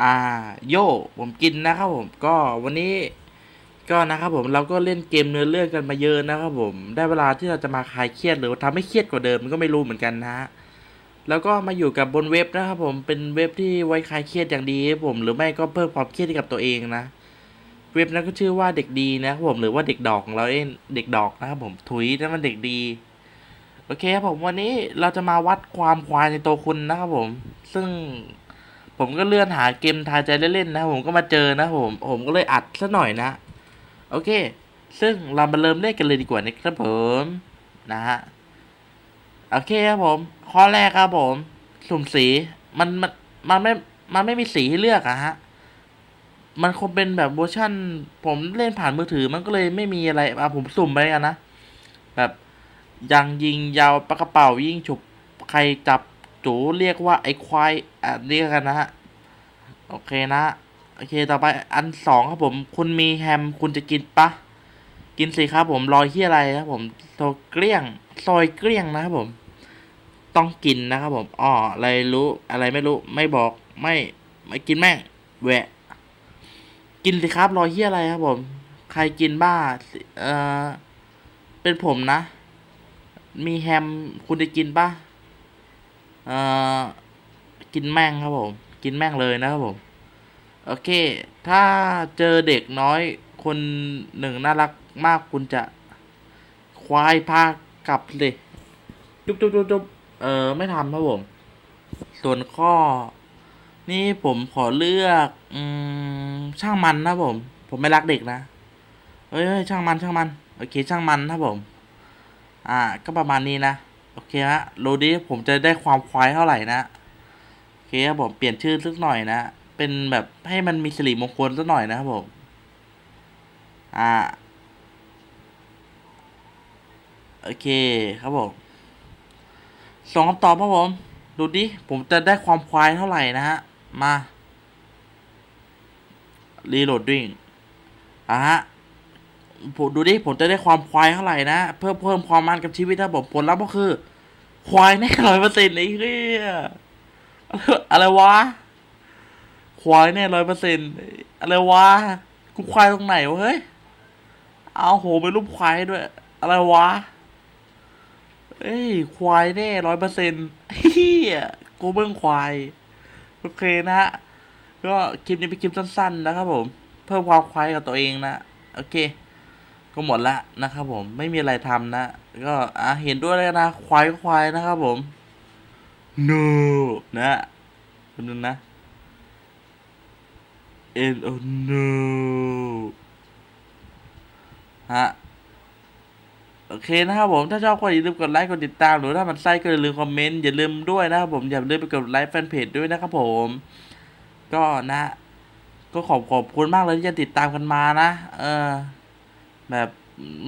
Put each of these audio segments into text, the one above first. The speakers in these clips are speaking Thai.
อ่าโย่ผมกินนะครับผมก็วันนี้ก็นะครับผมเราก็เล่นเกมเนื้อเรื่องกันมาเยอะนะครับผมได้เวลาที่เราจะมาคลายเครียดหรือว่าทำให้เครียดกว่าเดิมมันก็ไม่รู้เหมือนกันนะฮะแล้วก็มาอยู่กับบนเว็บนะครับผมเป็นเว็บที่ไว้คลายเครียดอย่างดีครับผม หรือไม่ก็เพิ่มความเครียดให้กับตัวเองนะ เว็บนั้นก็ชื่อว่าเด็กดีนะครับผมหรือว่าเด็กดอกของเราเองเด็กดอกนะครับผมถุยนั่นมันเด็กดีโอเคครับผมวันนี้เราจะมาวัดความควายในตัวคุณนะครับผม ซึ่ง ผมก็เลื่อนหาเกมทายใจเล่นๆนะ ผมก็มาเจอนะผมผมก็เลยอัดซะหน่อยนะ โอเค ซึ่งเรามาเริ่มเล่นกันเลยดีกว่านะครับผมนะฮะโอเคครับผม ข้อแรกครับผม สุ่มสีมันมันมันไม่มันไม่มีสีให้เลือกอะฮะมันคงเป็นแบบเวอร์ชั่น ผมเล่นผ่านมือถือมันก็เลยไม่มีอะไรอะผมสุ่มไปกันนะ แบบยังยิงยาวปากระเป๋ายิงฉุบใครจับ จูเรียกว่าไอ้ควายอะเรียกกันนะฮะ โอเคนะ โอเคต่อไปอันสองครับผม คุณมีแฮมคุณจะกินปะ กินสิครับผมรอยที่อะไรครับผมโซเกลี้ยง ซอยเกลี้ยงนะครับผม ต้องกินนะครับผมอ๋ออะไรรู้อะไรไม่รู้ไม่บอกไม่ไม่กินแม่งแหวะ กินสิครับรอยที่อะไรครับผม ใครกินบ้าเออเป็นผมนะ มีแฮมคุณจะกินปะ เออกินแม่งครับผม กินแม่งเลยนะครับผม โอเค ถ้าเจอเด็กน้อยคนหนึ่งน่ารักมากคุณจะควายพากลับเลยจุ๊บจุ๊บจุ๊บจุ๊บเออไม่ทำครับผม ส่วนข้อ นี่ผมขอเลือกอืมช่างมันนะผม ผมไม่รักเด็กนะเฮ้ยเฮ้ยช่างมันช่างมัน โอเค ช่างมันนะผม อ่า ก็ประมาณนี้นะ โอเคฮะดูดิผมจะได้ความควายเท่าไหร่นะโอเคครับผมเปลี่ยนชื่อสักหน่อยนะ เป็นแบบให้มันมีสิริมงคลสักหน่อยนะครับผม อ่า โอเคครับผมส่งคำตอบครับผม ดูดิ ผมจะได้ความควายเท่าไหร่นะฮะ มา รีโหลดดิ้งอะฮะผมดูดิ ผมจะได้ความควายเท่าไหร่นะ เพิ่มเพิ่มความมันกับชีวิตครับผม ผลลัพธ์ก็คือ ควายแน่ร้อยเปอร์เซ็นต์ไอ้เหี้ยอะไรวะ ควายแน่ร้อยเปอร์เซ็นต์อะไรวะ กูควายตรงไหนวะเฮ้ย เอาโหเป็นรูปควายด้วย อะไรวะ เอ้ย ควายแน่ร้อยเปอร์เซ็นต์เฮียกูเบิ้งควาย โอเคนะฮะ ก็คลิปนี้เป็นคลิปสั้นๆนะครับผม เพิ่มความควายกับตัวเองนะ โอเค ก็หมดละนะครับผมไม่มีอะไรทำนะ ก็อะเห็นด้วยเลยนะ ควายควายนะครับผม no นะคนนึงนะ N O no ฮะโอเคนะครับผม ถ้าชอบก็อย่าลืมกดไลค์ กดติดตาม หรือถ้ามันไส้ก็อย่าลืมคอมเมนต์ อย่าลืมด้วยนะครับผม อย่าลืมไปกดไลค์แฟนเพจด้วยนะครับผม ก็นะ ก็ขอบขอบคุณมากเลยที่จะติดตามกันมานะ เออ แบบ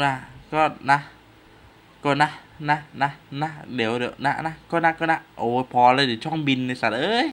นะก็นะก็นะนะนะนะเดี๋ยวเดี๋ยวนะนะก็นะก็นะโอ้พอเลยเดี๋ยวช่องบินในสัตว์เอ้ย